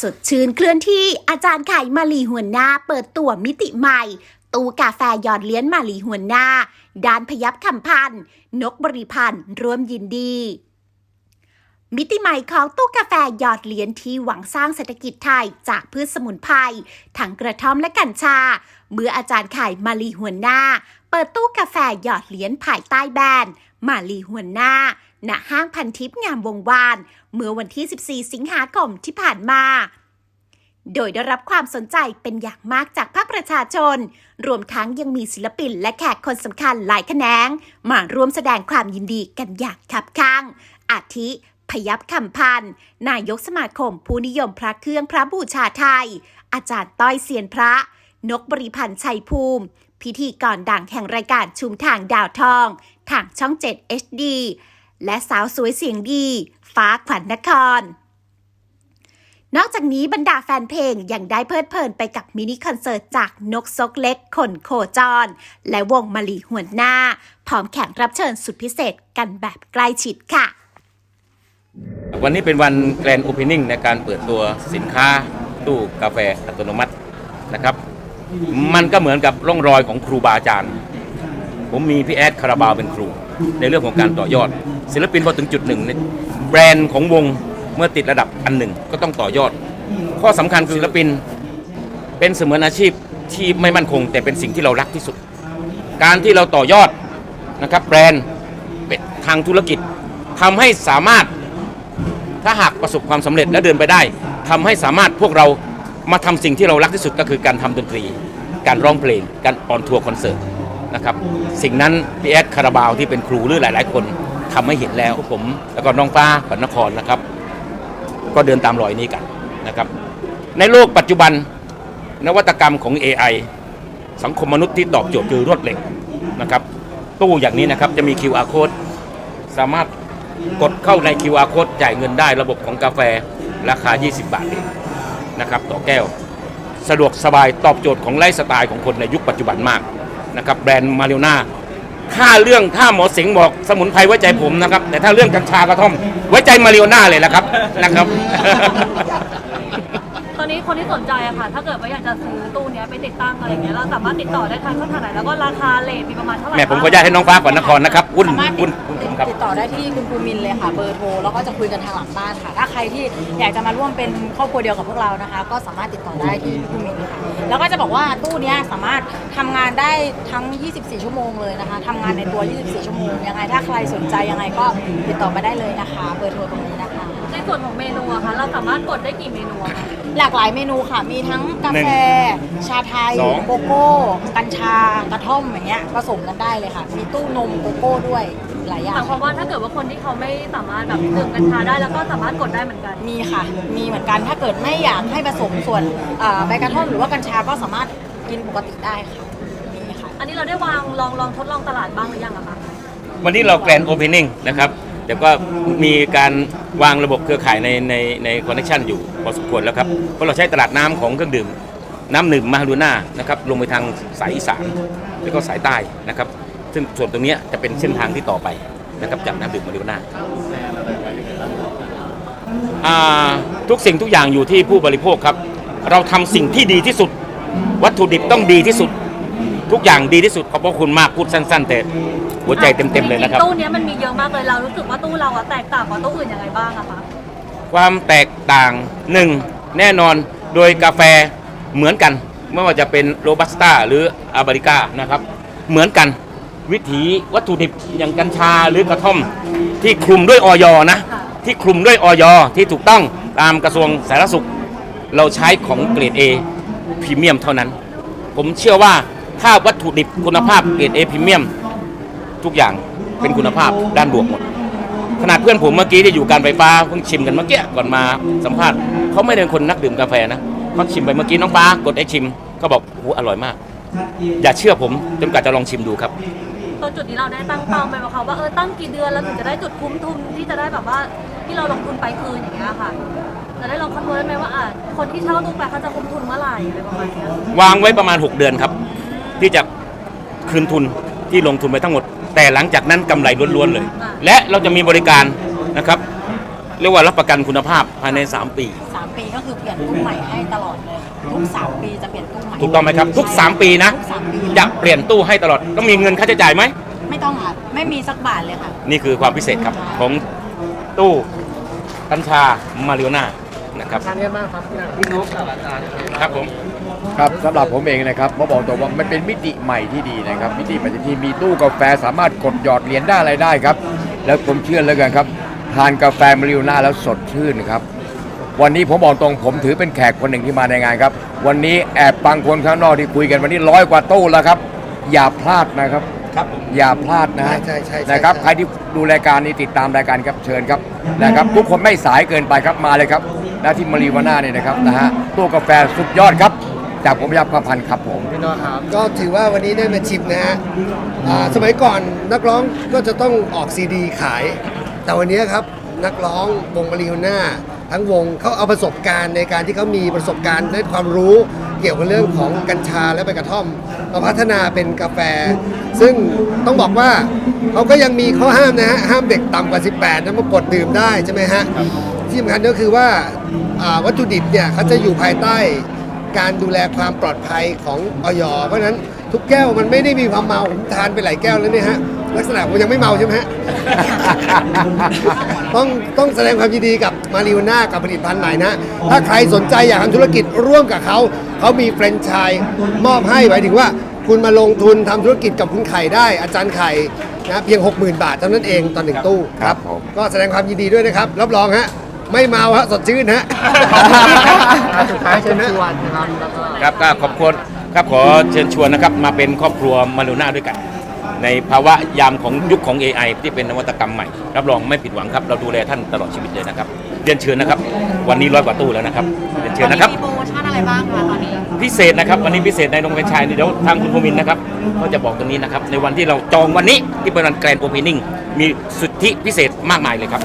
สดชื่นเคลื่อนที่อาจารย์ไข่มาลีหัวหน้า เปิดตัวมิติใหม่ ตู้กาแฟหยอดเลี้ยนมาลีหัวหน้าด้านพยับคำพันธ์นกบริพันธ์ร่วมยินดีมิติใหม่ของตู้กาแฟหยอดเหรียญที่หวังสร้างเศรษฐกิจไทยจากพืชสมุนไพรทั้งกระท่อมและกัญชา เมื่ออาจารย์ไข่มาลีหัวหน้า เปิดตู้กาแฟหยอดเหรียญภายใต้แบรนด์มาลีหัวหน้า ณห้างพันทิพย์งามวงวาน เมื่อวันที่ 14 สิงหาคมที่ผ่านมา โดยได้รับความสนใจเป็นอย่างมากจากภาคประชาชน รวมทั้งยังมีศิลปินและแขกคนสำคัญหลายแขนง มาร่วมแสดงความยินดีกันอย่างคับข้าง อาทิ พยับคำพันธ์นายกสมาคมผู้นิยมพระเครื่องพระบูชาไทย อาจารย์ต้อยเซียนพระ นกบริพันธ์ชัยภูมิ พิธีกรดังแห่งรายการชุมทางดาวทอง ทางช่อง 7 HD และสาวสวยเสียงดี ฟ้าขวัญนคร นอกจากนี้บรรดาแฟนเพลงยังได้เพลิดเพลินไปกับมินิคอนเสิร์ตจากนกซกเล็กคนโคจร และวงมาลีหัวหน้า พร้อมแขกรับเชิญสุดพิเศษกันแบบใกล้ชิดค่ะ วันนี้เป็นวันแกรนด์โอเพนนิ่งในการเปิดตัวสินค้าตู้กาแฟอัตโนมัตินะครับ มันก็เหมือนกับร่องรอยของครูบาอาจารย์ ผมมีพี่แอดคาราบาวเป็นครู ในเรื่องของการต่อยอด ศิลปินพอถึงจุดหนึ่งเนี่ยแบรนด์ของวง มื่อติดระดับอันหนึ่งก็ต้องต่อยอด ข้อสำคัญคือศิลปิน เป็นเสมือนอาชีพที่ไม่มั่นคง แต่เป็นสิ่งที่เรารักที่สุด การที่เราต่อยอดนะครับแบรนด์เป็นทางธุรกิจทำให้สามารถถ้าหากประสบความสำเร็จและเดินไปได้ทำให้สามารถพวกเรามาทำสิ่งที่เรารักที่สุดก็คือการทำดนตรี การร้องเพลง การออนทัวร์คอนเสิร์ตนะครับสิ่งนั้นพี่แอดคาราบาวที่เป็นครูหรือหลาย ๆ คนทำให้เห็นแล้วผม แล้วก็น้องฟ้าขวัญนครนะครับ ก็เดินตามรอยนี้กันนะครับ ในโลกปัจจุบันนวัตกรรมของ AI สังคมมนุษย์ที่ตอบโจทย์คือรวดเร็วนะครับตู้อย่างนี้นะครับจะมี QR code สามารถกดเข้าใน QR code จ่ายเงินได้ระบบของกาแฟราคา 20 บาทเองนะครับต่อแก้ว สะดวกสบายตอบโจทย์ของไลฟ์สไตล์ของคนในยุคปัจจุบันมากนะครับแบรนด์มาริโอนา ถ้าเรื่องถ้าหมอสิงห์บอกสมุนไพรไว้ใจผมนะครับ แต่ถ้าเรื่องกัญชากระท่อม ไว้ใจมาริโอนาเลยละครับนะครับ ตอนนี้คนที่สนใจอะค่ะ ถ้าเกิดว่าอยากจะซื้อตู้เนี้ยไปติดตั้งอะไรอย่างเงี้ยเราสามารถติดต่อได้ทางช่องทางไหนแล้วก็ราคาเลทมีประมาณเท่าไหร่แม่ผมขออนุบ้างญาตให้น้องฟ้าก่อนนครนะครับหุ้นสามารถหุ้นติดหุ้นผม ครับ ติดต่อได้ที่คุณภูมินเลยค่ะเบอร์โทรแล้วก็จะคุยกันทางหลังบ้านค่ะ ถ้าใครที่อยากจะมาร่วมเป็นครอบครัวเดียวกับพวกเรานะคะ ก็สามารถติดต่อได้ที่ภูมินค่ะแล้วก็จะบอกว่าตู้เนี้ยสามารถทำงานได้ทั้ง 24 ชั่วโมงเลยนะคะทำงานในตัว 24 ชั่วโมงยังไงถ้าใครสนใจยังไงก็ติดต่อมาได้เลยนะคะ เบอร์โทรตรงนี้นะคะ ในส่วนของเมนูอะค่ะเราสามารถกดได้กี่เมนูอะคะหลากหลายเมนูค่ะ มีทั้งกาแฟ ชาไทย สอง โกโก้ กัญชา กระท่อมอย่างเงี้ยผสมกันได้เลยค่ะ มีตู้นมโกโก้ด้วย หลายอย่างหมายความว่าถ้าเกิดว่าคนที่เขาไม่สามารถแบบดื่มกัญชาได้แล้วก็สามารถกดได้เหมือนกัน มีค่ะ มีเหมือนกัน ถ้าเกิดไม่อยากให้ผสมส่วนเอ่อใบกระท่อมหรือว่ากัญชาก็สามารถกินปกติได้ค่ะ มีค่ะ อันนี้เราได้วางลองลองทดลองตลาดบ้างหรือยังอะคะ วันนี้เราแกรนด์โอเพนนิ่งนะครับแต่ก็มีการวางระบบเครือข่ายในในในคอนเนคชันอยู่พอสมควรแล้วครับ เพราะเราใช้ตลาดน้ำของเครื่องดื่ม น้ำหนึ่งมาฮารูน่านะครับลงไปทางสายอีสานแล้วก็สายใต้นะครับ ซึ่งส่วนตรงเนี้ยจะเป็นเส้นทางที่ต่อไปนะครับจากน้ำดื่มมาฮารูน่าอ่าทุกสิ่งทุกอย่างอยู่ที่ผู้บริโภคครับ เราทำสิ่งที่ดีที่สุด วัตถุดิบต้องดีที่สุด ทุกอย่างดีที่สุดขอบพระคุณมากพูดสั้น ๆ แต่หัวใจเต็มๆเลยนะครับจงๆตู้เนี้ยมันมีเยอะมากเลยเรารู้สึกว่าตู้เราอะแตกต่างกว่าตู้อื่นยังไงบ้างอะคะความแตกต่างหนึ่งแน่นอนโดยกาแฟเหมือนกัน ไม่ว่าจะเป็นโรบัสต้าหรืออาบาริก้านะครับ เหมือนกัน วิถีวัตถุดิบอย่างกัญชาหรือกระท่อม ที่คลุมด้วยออยนะ ที่คลุมด้วยออยที่ถูกต้องตามกระทรวงสาธารณสุข เราใช้ของเกรด A พรีเมียมเท่านั้น ผมเชื่อว่าถ้าวัตถุดิบคุณภาพเกรด A พรีเมียมทุกอย่างเป็นคุณภาพด้านบวกหมดขนาดเพื่อนผมเมื่อกี้ที่อยู่การไฟฟ้าเพิ่งชิมกันเมื่อกี้ก่อนมาสัมภาษณ์เขาไม่ได้เป็นคนนักดื่มกาแฟนะเขาชิมไปเมื่อกี้น้องฟ้ากดไอชิมเขาบอกโอ้อร่อยมาก อย่าเชื่อผมจนกว่าจะลองชิมดูครับ ตอนจุดนี้เราได้ตั้งเป้าไหมว่าเขาว่าเออตั้งกี่เดือนแล้วถึงจะได้จุดคุ้มทุนที่จะได้แบบว่าที่เราลงทุนไปคืนอย่างเงี้ยค่ะจะได้ลองคำนวณได้ไหมว่าอะคนที่เช่าตู้ไปเขาจะคุ้มทุนเมื่อไหร่อะไรประมาณเนี้ยวางไว้ประมาณ 6 เดือนครับ ที่จะคืนทุนที่ลงทุนไปทั้งหมด แต่หลังจากนั้นกำไรล้วนๆเลย และเราจะมีบริการนะครับ เรียกว่ารับประกันคุณภาพภายใน 3 ปี3ปีปีก็คือเปลี่ยนตู้ใหม่ให้ตลอดเลย ทุก3ปีจะเปลี่ยนตู้ใหม่ถูกต้องไหมครับ ทุก 3 ปีนะ ทุกสามปีจะเปลี่ยนตู้ให้ตลอดต้องมีเงินค่าใช้จ่ายไหม ไม่ต้องค่ะไม่มีสักบาทเลยค่ะ นี่คือความพิเศษครับ ของตู้กัญชามาริโอน่านะครับครับผมครับสำหรับผมเองนะครับผมบอกตรงว่ามันเป็นมิติใหม่ที่ดีนะครับมิติใหม่ที่มีตู้กาแฟสามารถกดหยอดเหรียญได้อะไรได้ครับ แล้วผมเชื่อเหลยกันครับ ทานกาแฟมาริโอน่าแล้วสดชื่นครับ วันนี้ผมบอกตรงผมถือเป็นแขกคนหนึ่งที่มาในงานครับ วันนี้แอบฟังคนข้างนอกที่คุยกันวันนี้ร้อยกว่าตู้แล้วครับ อย่าพลาดนะครับ ครับอย่าพลาดนะฮะใช่ใช่ใช่นะครับ ใช่ ใครที่ดูรายการนี้ติดตามรายการครับเชิญครับนะครับ ทุกคนไม่สายเกินไปครับมาเลยครับและที่มารีวาน่าเนี่ยนะครับนะฮะตู้กาแฟสุดยอดครับ จากผมยับประพันธ์ครับผมก็ถือว่าวันนี้ได้มาชิมนะฮะอ่าสมัยก่อนนักร้องก็จะต้องออกซีดีขาย แต่วันนี้ครับนักร้องวงมาริโอน่าทั้งวงเขาเอาประสบการณ์ในการที่เขามีประสบการณ์ได้ความรู้ เกี่ยวกับเรื่องของกัญชาและใบกระท่อมมาพัฒนาเป็นกาแฟ ซึ่งต้องบอกว่าเขาก็ยังมีข้อห้ามนะฮะห้ามเด็กต่ำกว่า 18นะมากดดื่มได้ใช่ไหมฮะที่สำคัญก็คือว่าอ่าวัตถุดิบเนี่ยเขาจะอยู่ภายใต้ การดูแลความปลอดภัยของออยเพราะฉะนั้นทุกแก้วมันไม่ได้มีความเมาผมทานไปหลายแก้วแล้วเนี่ยฮะลักษณะผมยังไม่เมาใช่ไหมฮะ ต้องต้องแสดงความยินดีกับมาริโอน่ากับผลิตภัณฑ์ใหม่นะ ถ้าใครสนใจอยากทำธุรกิจร่วมกับเขา เขามีแฟรนไชส์มอบให้หมายถึงว่าคุณมาลงทุนทำธุรกิจกับคุณไข่ได้ อาจารย์ไข่นะเพียง 60,000 บาทเท่านั้นเองตอนหนึ่งตู้ครับผม ก็แสดงความยินดีด้วยนะครับ รับรองฮะ ไม่เมาฮะสดชื่นฮะ สุดท้ายเชิญชวนนะครับครับก็ขอบคุณครับขอเชิญชวนนะครับมาเป็นครอบครัวมาริโอน่าด้วยกัน ในภาวะยามของยุคของ AI ที่เป็นนวัตกรรมใหม่ รับรองไม่ผิดหวังครับ เราดูแลท่านตลอดชีวิตเลยนะครับเรียนเชิญนะครับ วันนี้ร้อยกว่าตู้แล้วนะครับเรียนเชิญนะครับ มีโปรโมชั่นอะไรบ้างคะตอนนี้ พิเศษนะครับวันนี้พิเศษในโรงเรียนชายนี่เดี๋ยวทางคุณภูมินนะครับก็จะบอกตรงนี้นะครับในวันที่เราจองวันนี้ที่เป็นวันแกรนด์โอเพนนิ่งมีสุทธิพิเศษมากมายเลยครับ